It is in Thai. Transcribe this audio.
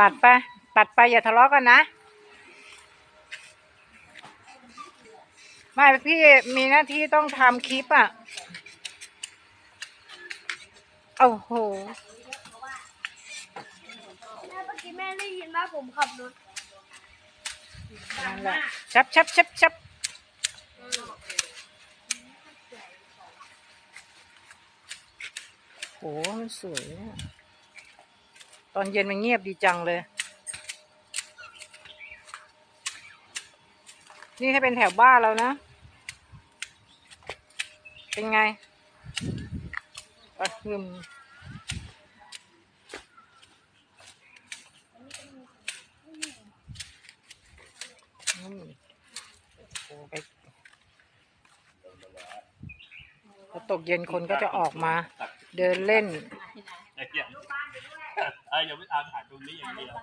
ตัดไป ตัดไปอย่าทะเลาะกันนะ ไม่พี่มีหน้าที่ต้องทำคลิปอะ โอ้โหแม่เมื่อกี้แม่ได้ยินว่าผมขับรถนั่นแหละชับชับชับชับโหมันสวยเนี่ย ตอนเย็นมันเงียบดีจังเลย นี่ถ้าเป็นแถวบ้านเรานะ เป็นไงปะหึมอืมโอ้ไปพอตกเย็นคนก็จะออกมา เดินเล่น เออย่าไปอาถรรพ์ตรงนี้อย่างเดียว